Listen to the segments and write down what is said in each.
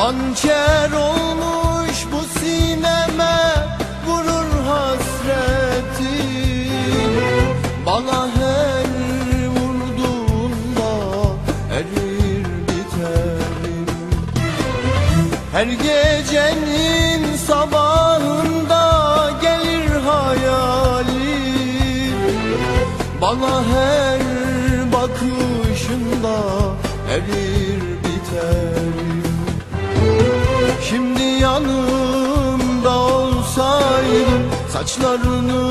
Hançer olmuş bu sineme vurur hasretin Bana her vurduğunda erir biterim. Her gecenin sabahında gelir hayalim. Bana her bakışında erir yanımda olsaydın Saçlarını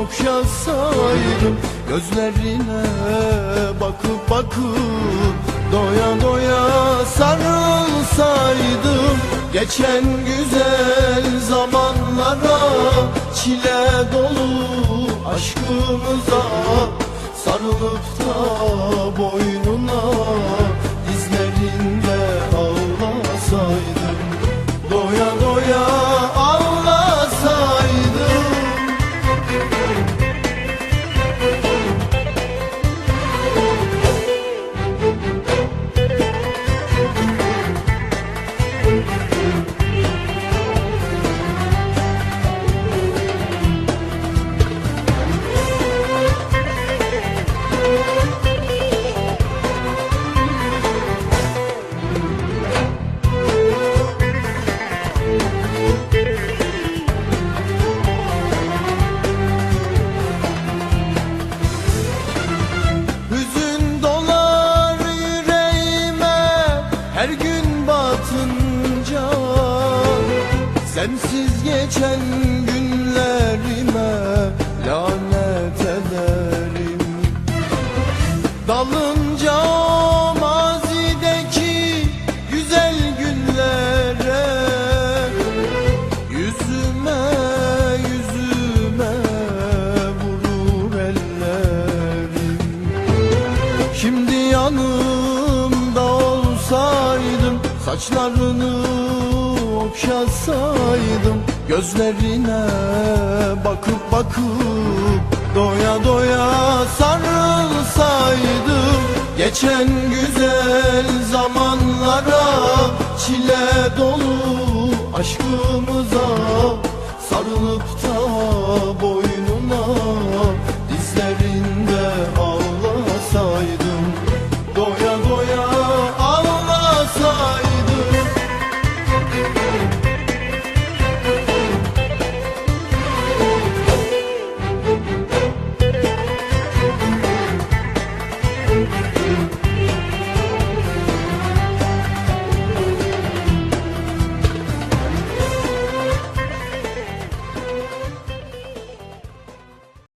okşasaydım Gözlerine bakıp bakıp Doya doya sarılsaydım. Geçen güzel zamanlara Çile dolu aşkımıza Sarılıp da boynuna Dizlerinde Sensiz geçen günlerime lanet ederim. Dalınca mazideki güzel günlere Yüzüme yüzüme vurur ellerim. Şimdi yanımda olsaydım Saçlarını okşasaydım Gözlerine bakıp bakıp Doya doya sarılsaydım. Geçen güzel zamanlara Çile dolu aşkımıza Sarılıp da Dizlerin